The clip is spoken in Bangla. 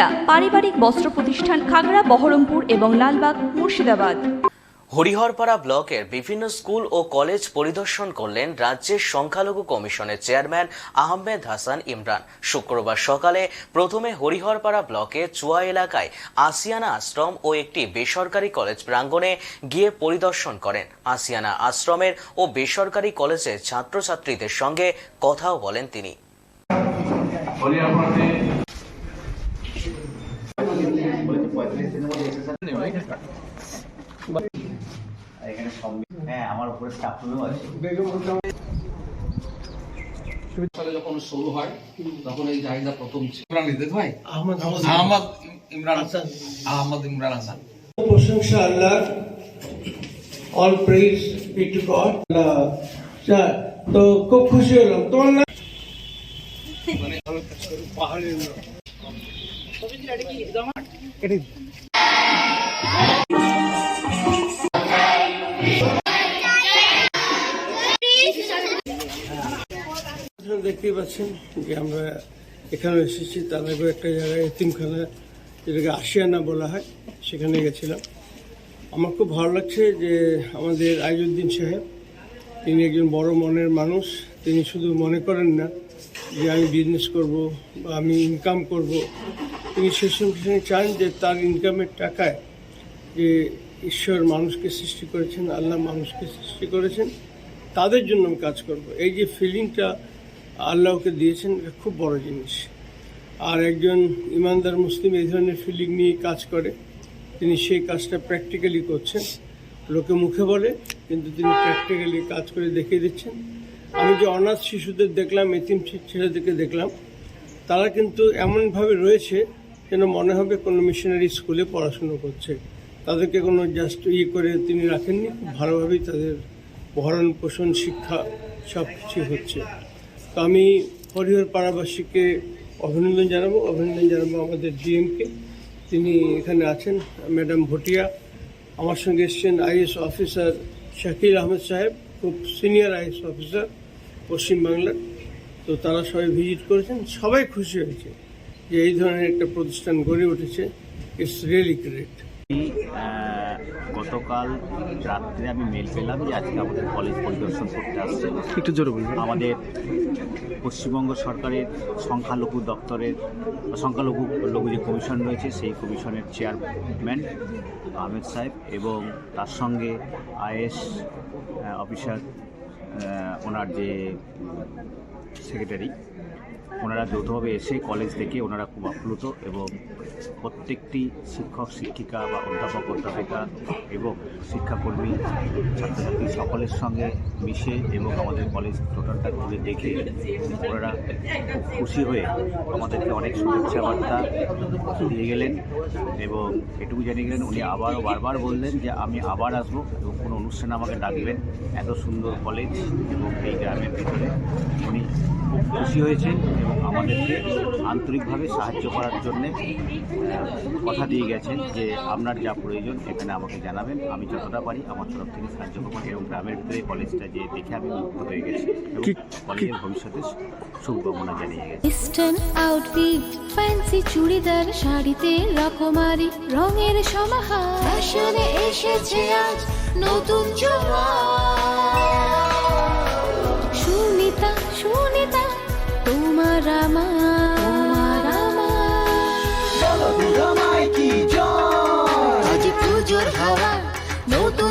সুনিতা পারিবারিক বস্ত্র প্রতিষ্ঠান খাগড়া বহরমপুর এবং লালবাগ মুর্শিদাবাদ। হরিহরপাড়া ব্লকের বিভিন্ন স্কুল ও কলেজ পরিদর্শন করলেন রাজ্যের সংখ্যালঘু কমিশনের চেয়ারম্যান আহমেদ হাসান ইমরান। শুক্রবার সকালে প্রথমে হরিহরপাড়া ব্লকের চুয়া এলাকায় আসিয়ানা আশ্রম ও একটি বেসরকারি কলেজ প্রাঙ্গণে গিয়ে পরিদর্শন করেন। আসিয়ানা আশ্রমের ও বেসরকারি কলেজের ছাত্রছাত্রীদের সঙ্গে কথাও বলেন তিনি। এখানে হ্যাঁ আমার উপরে স্টাফ রুমও আছে সালে যখন শুরু হয় তখন এই জায়গা প্রথম ইমরান ইদ্দিত ভাই আহমদ আহমদ ইমরান হাসান আহমদ ইমরান হাসান প্রশংসা Allah all praise be to God তো খুব খুশি হলাম তোমার না পাহাড়ের দেখতেই পাচ্ছেন যে আমরা এখানে এসেছি তার আগে একটা জায়গায়, এতিমখানা, যেটাকে আশিয়ানা বলা হয়, সেখানে গেছিলাম। আমার খুব ভালো লাগছে যে আমাদের আইজুদ্দিন সাহেব, তিনি একজন বড় মনের মানুষ, তিনি শুধু মনে করেন না যে আমি বিজনেস করব বা আমি ইনকাম করব। তিনি সেই সঙ্গে চান যে তার ইনকামের টাকায় যে ঈশ্বর মানুষকে সৃষ্টি করেছেন, আল্লাহ মানুষকে সৃষ্টি করেছেন, তাদের জন্য আমি কাজ করব। এই যে ফিলিংটা আল্লাহকে দিয়েছেন, এটা খুব বড় জিনিস। আর একজন ইমানদার মুসলিম এই ধরনের ফিলিং নিয়ে কাজ করে, তিনি সেই কাজটা প্র্যাকটিক্যালি করছেন। লোকে মুখে বলে, কিন্তু তিনি প্র্যাকটিক্যালি কাজ করে দেখিয়ে দিচ্ছেন। আমি যে অনাথ শিশুদের দেখলাম, এতিম ছেলেদেরকে দেখলাম, তারা কিন্তু এমনভাবে রয়েছে যেন মনে হবে কোনো মিশনারি স্কুলে পড়াশুনো করছে। তাদেরকে কোনো জাস্ট ইয়ে করে তিনি রাখেননি খুব ভালোভাবেই তাদের ভরণ পোষণ, শিক্ষা সব কিছু হচ্ছে। তো আমি হরিহর পাড়াবাসীকে অভিনন্দন জানাব। অভিনন্দন জানাব আমাদের ডিএমকে। তিনি এখানে আছেন, ম্যাডাম ভটিয়া। আমার সঙ্গে এসছেন আইএস অফিসার শাকিল আহমেদ সাহেব, খুব সিনিয়র আইএস অফিসার, পশ্চিমবাংলার। তো তারা সবাই ভিজিট করেছেন। সবাই খুশি হয়েছে। যে এই ধরনের একটা প্রতিষ্ঠান গড়ে উঠেছে ইটস রিয়েলি গ্রেট গতকাল রাত্রে আমি মেল পেলাম যে আজকে আমাদের কলেজ পরিদর্শন করতে আসছে। একটু জোরে বলবেন। আমাদের পশ্চিমবঙ্গ সরকারের সংখ্যালঘু দপ্তরের সংখ্যালঘু লঘু যে কমিশন রয়েছে সেই কমিশনের চেয়ারম্যান আহমেদ সাহেব এবং তার সঙ্গে আইএস অফিসার ওনার যে সেক্রেটারি ওনারা যৌথভাবে এসে কলেজ থেকে ওনারা খুব আপ্লুত এবং প্রত্যেকটি শিক্ষক, শিক্ষিকা বা অধ্যাপক, অধ্যাপিকা এবং শিক্ষাকর্মী, ছাত্রছাত্রী সকলের সঙ্গে মিশে এবং আমাদের কলেজ টোটালটা ঘুরে দেখে ওনারা খুব খুশি হয়ে আমাদেরকে অনেক শুভেচ্ছা বার্তা দিয়ে গেলেন এবং এটুকু জানিয়ে গেলেন, উনি আবারও বারবার বললেন যে আমি আবার আসব এবং কোনো অনুষ্ঠানে আমাকে ডাকবেন। এত সুন্দর কলেজ এবং এই গ্রামের ভিতরে। উনি খুশি হয়েছেন এবং আমাদেরকে আন্তরিকভাবে সাহায্য করার জন্যে কথা দিয়ে গেছেন যে আপনার যা প্রয়োজন এখানে আমাকে জানাবেন। আমি যতটা পারি আমার তরফ থেকে সাহায্য করব এবং গ্রামের ভিতরে কলেজটা যে দেখে আমি মুগ্ধ হয়ে গেছি এবং কলেজের ভবিষ্যতে শুভকামনা জানিয়ে গেছি। ইস্টার্ন আউটফিট ফ্যান্সি চুড়িদার শাড়িতে রকমারি রঙের সমাহার। ফ্যাশনে এসেছে আজ নতুন সুনিতা